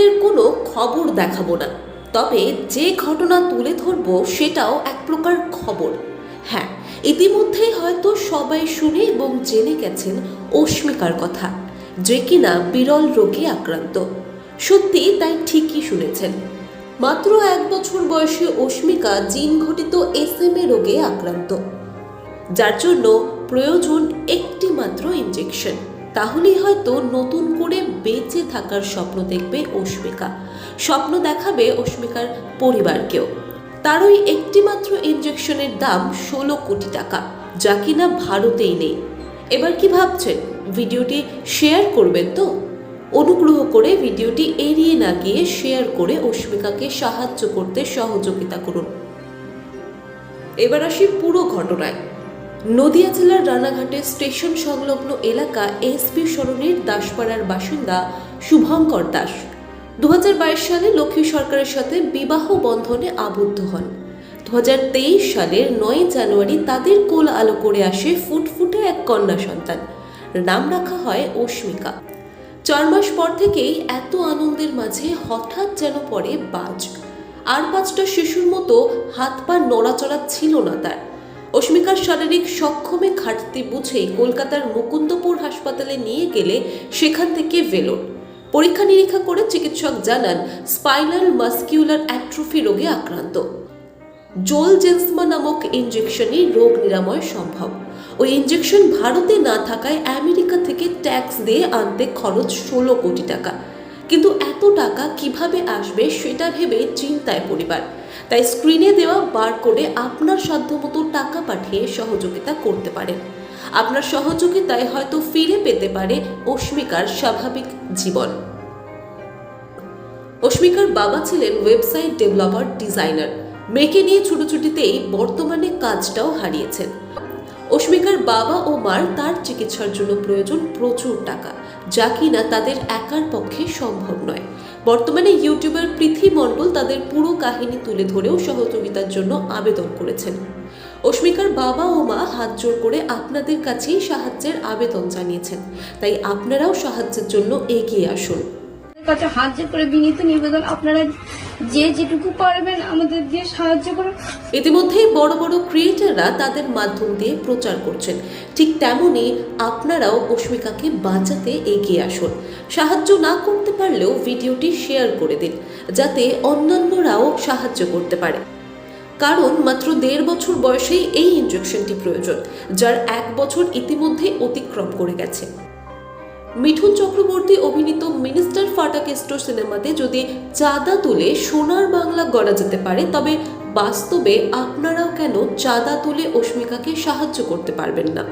আপনাদের কোনো খবর দেখাবো না। তবে যে ঘটনা তুলে ধরবো সেটাও এক প্রকার খবর। হ্যাঁ ইতিমধ্যেই হয়তো সবাই শুনে এবং জেনে গেছেন অস্মিকার কথা, যে কিনা বিরল রোগে আক্রান্ত। সত্যি তাই ঠিকই শুনেছেন। মাত্র এক বছর বয়সী অস্মিকা জিন ঘটিত এস এম এ রোগে আক্রান্ত, যার জন্য প্রয়োজন একটি মাত্র ইনজেকশন তাহলেই হয়তো নতুন করে বেঁচে থাকার স্বপ্ন দেখবে অস্মিকা স্বপ্ন দেখাবে অস্মিকার পরিবারকেও। তার ওই একটি মাত্র ইনজেকশনের দাম ষোলো কোটি টাকা, যা কিনা ভারতেই নেই। এবার কি ভাবছেন? ভিডিওটি শেয়ার করবেন তো? অনুগ্রহ করে ভিডিওটি এড়িয়ে না গিয়ে শেয়ার করে অস্মিকাকে সাহায্য করতে সহযোগিতা করুন। এবার আসি পুরো ঘটনায়। নদিয়া জেলার রানাঘাটে স্টেশন সংলগ্ন এলাকা এসপি সরণির দাসপাড়ার বাসিন্দা শুভঙ্কর দাস। দু হাজার বাইশ সালে লক্ষ্মী সরকারের সাথে বিবাহ বন্ধনে আবদ্ধ হন। দু হাজার তেইশ সালের নয় জানুয়ারি তাদের কোল আলো করে আসে ফুটফুটে এক কন্যা সন্তান। নাম রাখা হয় অস্মিকা চার মাস পর থেকেই এত আনন্দের মাঝে হঠাৎ যেন পড়ে বাজ। আর পাঁচটা শিশুর মতো হাত পা নড়াচড়া ছিল না তার। অস্মিকার শারীরিক সক্ষমে ঘাটতি বুঝেই কলকাতার মুকুন্দপুর হাসপাতালে নিয়ে গেলে সেখান থেকে ভেলোর। পরীক্ষা নিরীক্ষা করে চিকিৎসক জানান, স্পাইনাল মাস্কিউলার অ্যাট্রোফি রোগে আক্রান্ত। জোল জেন্সমা নামক ইনজেকশনই রোগ নিরাময় সম্ভব। ওই ইনজেকশন ভারতে না থাকায় আমেরিকা থেকে ট্যাক্স দিয়ে আনতে খরচ ষোলো কোটি টাকা। কিন্তু এত টাকা কীভাবে আসবে সেটা ভেবে চিন্তায় পরিবার। তাই স্ক্রিনে দেওয়া বার করে আপনার সাধ্যমতো টাকা পাঠিয়ে সহযোগিতা করতে পারেন। আপনার সহযোগিতায় হয়তো ফিরে পেতে পারে অস্মিকার স্বাভাবিক জীবন। অস্মিকার বাবা ছিলেন ওয়েবসাইট ডেভেলপার ডিজাইনার মেয়েকে নিয়ে ছুটোছুটিতেই বর্তমানে কাজটাও হারিয়েছেন। অস্মিকার বাবা ও মার তার চিকিৎসার জন্য প্রয়োজন প্রচুর টাকা, যা কিনা তাদের একার পক্ষে সম্ভব নয়। বর্তমানে ইউটিউবার পৃথ্বী মণ্ডল তাদের পুরো কাহিনী তুলে ধরেও সহযোগিতার জন্য আবেদন করেছেন। অস্মিকার বাবা ও মা হাত জোর করে আপনাদের কাছেই সাহায্যের আবেদন জানিয়েছেন, তাই আপনারাও সাহায্যের জন্য এগিয়ে আসুন। কাছে হাত করে বিনীত নিবেদন। আপনারা যে যেটুকু পারবেন আমাদের দিয়ে সাহায্য করুন। ইতিমধ্যেই বড় বড় ক্রিয়েটাররা তাদের মাধ্যম দিয়ে প্রচার করছেন। ঠিক তেমনই আপনারাও অস্মিকাকে বাঁচাতে এগিয়ে আসুন। সাহায্য না করতে পারলেও ভিডিওটি শেয়ার করে দিন, যাতে অন্যান্যরাও সাহায্য করতে পারে। কারণ মাত্র দেড় বছর বয়সেই এই ইনজেকশনটি প্রয়োজন, যার এক বছর ইতিমধ্যে অতিক্রম করে গেছে। মিঠুন চক্রবর্তী অভিনীত মিনিস্টার ফাটাকেস্টো সিনেমাতে যদি চাঁদা তুলে সোনার বাংলা গড়া যেতে পারে, তবে বাস্তবে আপনারাও কেন চাঁদা তুলে অস্মিকাকে সাহায্য করতে পারবেন না?